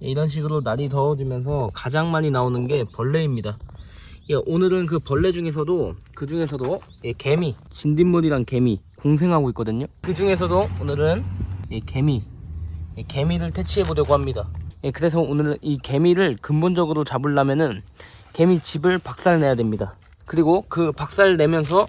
이런 식으로 날이 더워지면서 가장 많이 나오는 게 벌레입니다. 예, 오늘은 그 벌레 중에서도 그 중에서도 예, 개미, 진딧물이랑 개미 공생하고 있거든요. 그 중에서도 오늘은 이 개미, 이 개미를 퇴치해 보려고 합니다. 예, 그래서 오늘 이 개미를 근본적으로 잡으려면은 개미 집을 박살내야 됩니다. 그리고 그 박살 내면서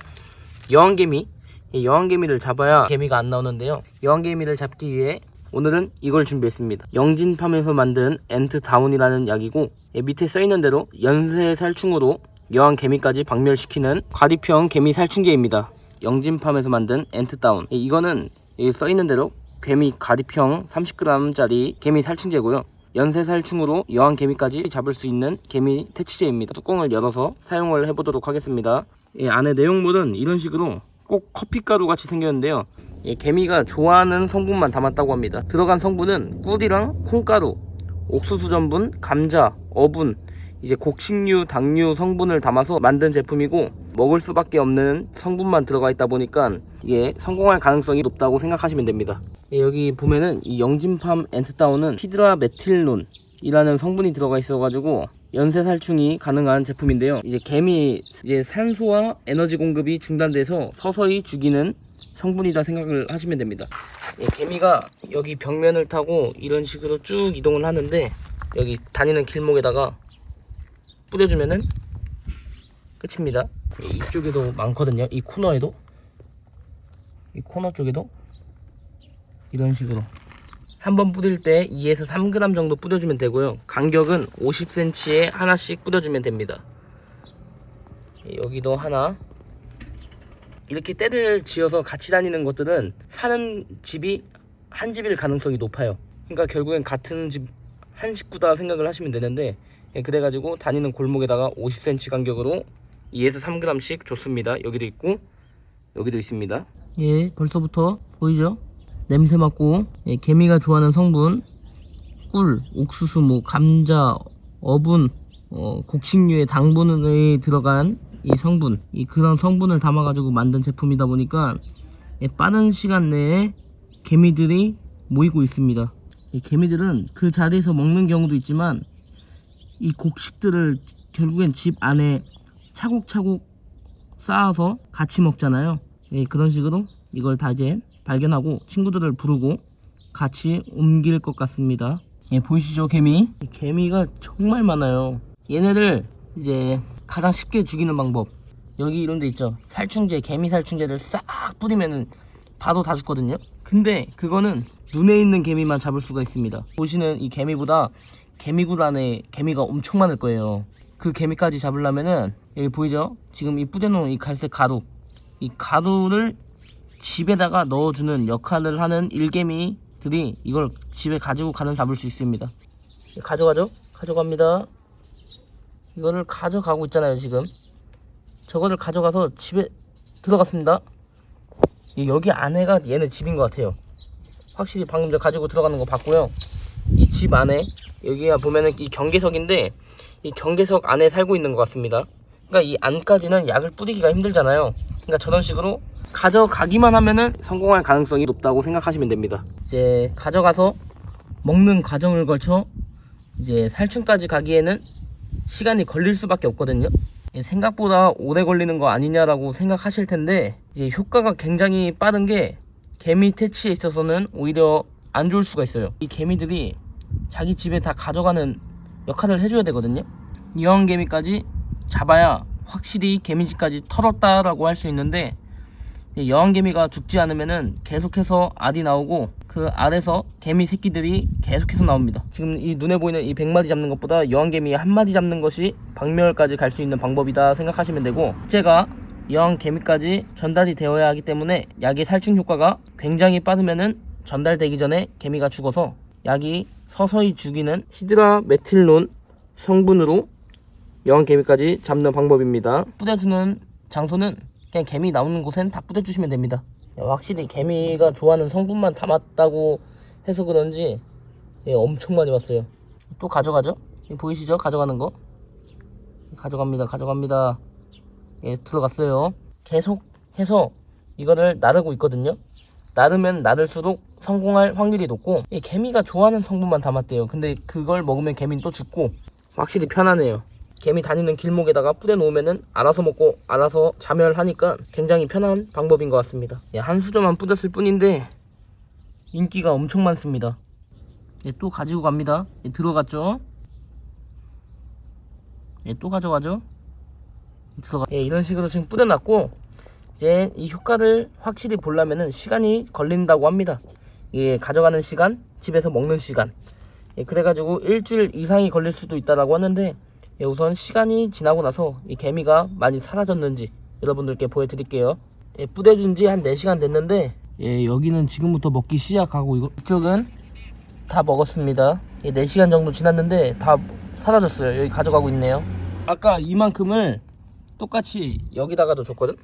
여왕개미, 이 여왕개미를 잡아야 개미가 안 나오는데요. 여왕개미를 잡기 위해 오늘은 이걸 준비했습니다. 영진팜에서 만든 엔트 다운이라는 약이고 예, 밑에 써있는 대로 연쇄 살충으로 여왕 개미까지 박멸시키는 과립형 개미 살충제입니다. 영진팜에서 만든 엔트 다운. 예, 이거는 이 써있는 대로 개미 가립형 30g짜리 개미 살충제고요. 연쇄 살충으로 여왕 개미까지 잡을 수 있는 개미 퇴치제입니다. 뚜껑을 열어서 사용을 해보도록 하겠습니다. 예, 안에 내용물은 이런 식으로 꼭 커피가루 같이 생겼는데요. 예, 개미가 좋아하는 성분만 담았다고 합니다. 들어간 성분은 꿀이랑 콩가루, 옥수수 전분, 감자, 어분, 이제 곡식류, 당류 성분을 담아서 만든 제품이고 먹을 수밖에 없는 성분만 들어가 있다 보니까 이게 성공할 가능성이 높다고 생각하시면 됩니다. 예, 여기 보면은 이 영진팜 엔트다운은 히드라 메틸론이라는 성분이 들어가 있어가지고 연쇄 살충이 가능한 제품인데요. 이제 개미 이제 산소와 에너지 공급이 중단돼서 서서히 죽이는 성분이다 생각을 하시면 됩니다. 예, 개미가 여기 벽면을 타고 이런 식으로 쭉 이동을 하는데 여기 다니는 길목에다가 뿌려주면은 끝입니다. 예, 이쪽에도 많거든요. 이 코너에도 이 코너 쪽에도 이런 식으로 한번 뿌릴 때 2에서 3g 정도 뿌려주면 되고요. 간격은 50cm에 하나씩 뿌려주면 됩니다. 예, 여기도 하나 이렇게 때를 지어서 같이 다니는 것들은 사는 집이 한 집일 가능성이 높아요. 그러니까 결국엔 같은 집 한 식구다 생각을 하시면 되는데 예, 그래가지고 다니는 골목에다가 50cm 간격으로 2에서 3g씩 줬습니다. 여기도 있고 여기도 있습니다. 예, 벌써부터 보이죠? 냄새 맡고 예, 개미가 좋아하는 성분 꿀, 옥수수, 뭐 감자, 어분, 어, 곡식류의 당분이 들어간 이 성분, 이 그런 성분을 담아가지고 만든 제품이다 보니까 예, 빠른 시간 내에 개미들이 모이고 있습니다. 이 개미들은 그 자리에서 먹는 경우도 있지만 이 곡식들을 결국엔 집 안에 차곡차곡 쌓아서 같이 먹잖아요. 예, 그런 식으로 이걸 다 이제 발견하고 친구들을 부르고 같이 옮길 것 같습니다. 예, 보이시죠, 개미? 이 개미가 정말 많아요. 얘네들 이제 가장 쉽게 죽이는 방법. 여기 이런 데 있죠. 살충제, 개미 살충제를 싹 뿌리면은 바로 다 죽거든요. 근데 그거는 눈에 있는 개미만 잡을 수가 있습니다. 보시는 이 개미보다 개미굴 안에 개미가 엄청 많을 거예요. 그 개미까지 잡으려면은 여기 보이죠? 지금 이 뿌려놓은 이 갈색 가루. 이 가루를 집에다가 넣어주는 역할을 하는 일개미들이 이걸 집에 가지고 가는 잡을 수 있습니다. 가져가죠? 가져갑니다. 이거를 가져가고 있잖아요, 지금. 저거를 가져가서 집에 들어갔습니다. 이 여기 안에가 얘네 집인 것 같아요. 확실히 방금 저 가지고 들어가는 거 봤고요. 이 집 안에 여기가 보면은 이 경계석인데 이 경계석 안에 살고 있는 것 같습니다. 그러니까 이 안까지는 약을 뿌리기가 힘들잖아요. 그러니까 저런 식으로 가져가기만 하면은 성공할 가능성이 높다고 생각하시면 됩니다. 이제 가져가서 먹는 과정을 거쳐 이제 살충까지 가기에는 시간이 걸릴 수밖에 없거든요. 예, 생각보다 오래 걸리는 거 아니냐라고 생각하실 텐데 이제 효과가 굉장히 빠른 게 개미 퇴치에 있어서는 오히려 안 좋을 수가 있어요. 이 개미들이 자기 집에 다 가져가는 역할을 해줘야 되거든요. 여왕개미까지 잡아야 확실히 개미집까지 털었다라고 할 수 있는데 이 여왕개미가 죽지 않으면은 계속해서 알이 나오고 그 알에서 개미 새끼들이 계속해서 나옵니다. 지금 이 눈에 보이는 이 100마리 잡는 것보다 여왕개미 한 마리 잡는 것이 박멸까지 갈 수 있는 방법이다 생각하시면 되고 제가 여왕개미까지 전달이 되어야 하기 때문에 약의 살충 효과가 굉장히 빠르면은 전달되기 전에 개미가 죽어서 약이 서서히 죽이는 히드라 메틸론 성분으로 여왕 개미까지 잡는 방법입니다. 뿌려주는 장소는 그냥 개미 나오는 곳엔 다 뿌려주시면 됩니다. 야, 확실히 개미가 좋아하는 성분만 담았다고 해서 그런지 예, 엄청 많이 왔어요. 또 가져가죠? 보이시죠? 가져가는 거. 가져갑니다. 가져갑니다. 예, 들어갔어요. 계속 해서 이거를 나르고 있거든요. 나르면 나를수록 성공할 확률이 높고 이 개미가 좋아하는 성분만 담았대요. 근데 그걸 먹으면 개미는 또 죽고 확실히 편하네요. 개미 다니는 길목에다가 뿌려 놓으면은 알아서 먹고 알아서 자멸하니까 굉장히 편한 방법인 것 같습니다. 예, 한 수저만 뿌렸을 뿐인데 인기가 엄청 많습니다. 예, 또 가지고 갑니다. 예, 들어갔죠? 예, 또 가져가죠? 들어가. 예, 이런 식으로 지금 뿌려놨고 이제 이 효과를 확실히 보려면은 시간이 걸린다고 합니다. 예, 가져가는 시간, 집에서 먹는 시간. 예, 그래가지고 일주일 이상이 걸릴 수도 있다라고 하는데 예, 우선 시간이 지나고 나서 이 개미가 많이 사라졌는지 여러분들께 보여드릴게요. 예, 뿌려준 지 한 4시간 됐는데 예, 여기는 지금부터 먹기 시작하고 이거 이쪽은 다 먹었습니다. 예, 4시간 정도 지났는데 다 사라졌어요. 여기 가져가고 있네요. 아까 이만큼을 똑같이 여기다가도 줬거든?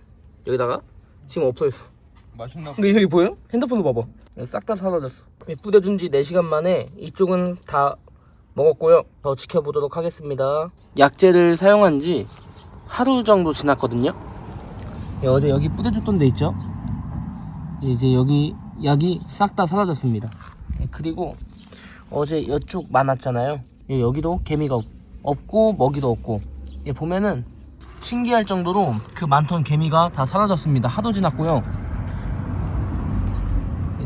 여기다가 지금 없어졌어. 맛있나? 근데 여기 보여? 핸드폰도 봐봐. 싹 다 사라졌어. 예, 뿌려준 지 4시간 만에 이쪽은 다 먹었고요. 더 지켜보도록 하겠습니다. 약재를 사용한 지 하루 정도 지났거든요. 예, 어제 여기 뿌려줬던 데 있죠? 예, 이제 여기 약이 싹 다 사라졌습니다. 예, 그리고 어제 이쪽 많았잖아요. 예, 여기도 개미가 없- 없고 먹이도 없고 예, 보면은 신기할 정도로 그 많던 개미가 다 사라졌습니다. 하도 지났고요.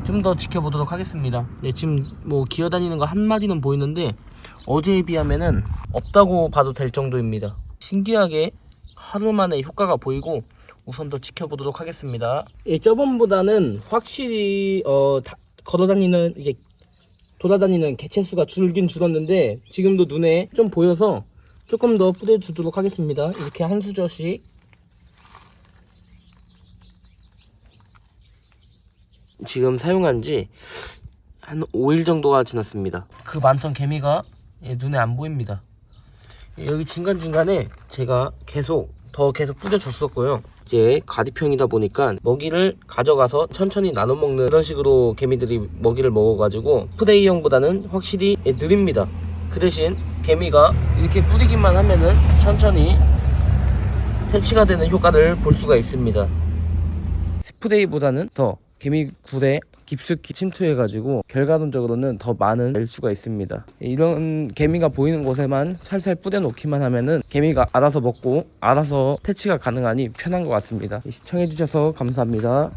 좀더 지켜보도록 하겠습니다. 네, 지금 뭐 기어다니는 거 한 마리는 보이는데 어제에 비하면은 없다고 봐도 될 정도입니다. 신기하게 하루 만에 효과가 보이고 우선 더 지켜보도록 하겠습니다. 예, 저번보다는 확실히 어 다- 걸어다니는 이제 돌아다니는 개체 수가 줄긴 줄었는데 지금도 눈에 좀 보여서 조금 더 뿌려주도록 하겠습니다. 이렇게 한 수저씩 지금 사용한 지 한 5일 정도가 지났습니다. 그 많던 개미가 예, 눈에 안 보입니다. 예, 여기 중간중간에 제가 계속 더 계속 뿌려줬었고요. 이제 가디평이다 보니까 먹이를 가져가서 천천히 나눠 먹는 그런 식으로 개미들이 먹이를 먹어가지고 프레이형보다는 확실히 예, 느립니다. 그 대신 개미가 이렇게 뿌리기만 하면은 천천히 퇴치가 되는 효과를 볼 수가 있습니다. 스프레이보다는 더 개미 굴에 깊숙이 침투해가지고 결과론적으로는 더 많은 낼 수가 있습니다. 이런 개미가 보이는 곳에만 살살 뿌려놓기만 하면은 개미가 알아서 먹고 알아서 퇴치가 가능하니 편한 것 같습니다. 시청해주셔서 감사합니다.